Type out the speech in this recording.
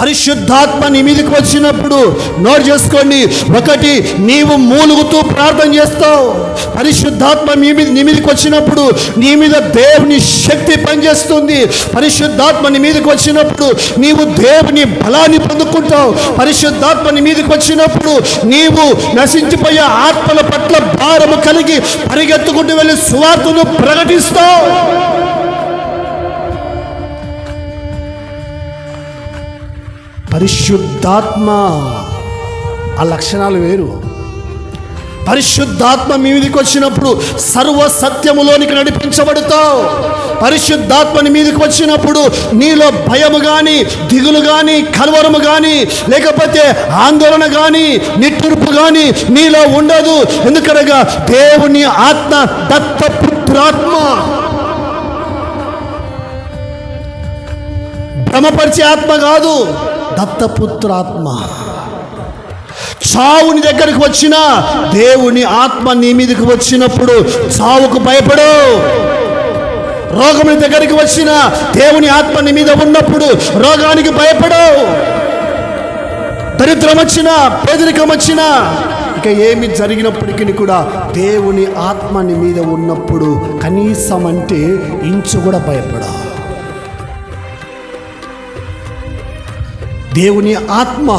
పరిశుద్ధాత్మ నీ మీదకి వచ్చినప్పుడు నోట్ చేసుకోండి. ఒకటి నీవు మూలుగుతూ ప్రార్థన చేస్తావు. పరిశుద్ధాత్మ మీ మీద నీ మీదకి వచ్చినప్పుడు నీ మీద దేవుని శక్తి పనిచేస్తుంది. పరిశుద్ధాత్మ నీ మీదకి వచ్చినప్పుడు నీవు దేవుని బలాన్ని పొందుకుంటావు. పరిశుద్ధాత్మ నీ మీదకి వచ్చినప్పుడు నీవు నశించిపోయే ఆత్మల పట్ల భారము కలిగి పరిగెత్తుకుంటూ వెళ్ళి సువార్తను ప్రకటిస్తావు. పరిశుద్ధాత్మ. ఆ లక్షణాలు వేరు. పరిశుద్ధాత్మ మీ మీదకి వచ్చినప్పుడు సర్వ సత్యములోనికి నడిపించబడతావు పరిశుద్ధాత్మని మీదకి వచ్చినప్పుడు నీలో భయము కానీ దిగులు కానీ కలవరము కానీ లేకపోతే ఆందోళన కానీ నిట్టూర్పు కానీ నీలో ఉండదు. ఎందుకనగా దేవుని ఆత్మ దత్తపుత్రాత్మ. భ్రమపరిచే ఆత్మ కాదు. దత్తపుత్రాత్మ. చావుని దగ్గరికి వచ్చిన దేవుని ఆత్మ నీ మీదకి వచ్చినప్పుడు చావుకు భయపడు. రోగముని దగ్గరికి వచ్చిన దేవుని ఆత్మ నీ మీద ఉన్నప్పుడు రోగానికి భయపడు. దరిద్రం వచ్చినా పేదరికం వచ్చినా ఇక ఏమి జరిగినప్పటికీ కూడా దేవుని ఆత్మని మీద ఉన్నప్పుడు కనీసం అంటే ఇంచు కూడా భయపడా. దేవుని ఆత్మ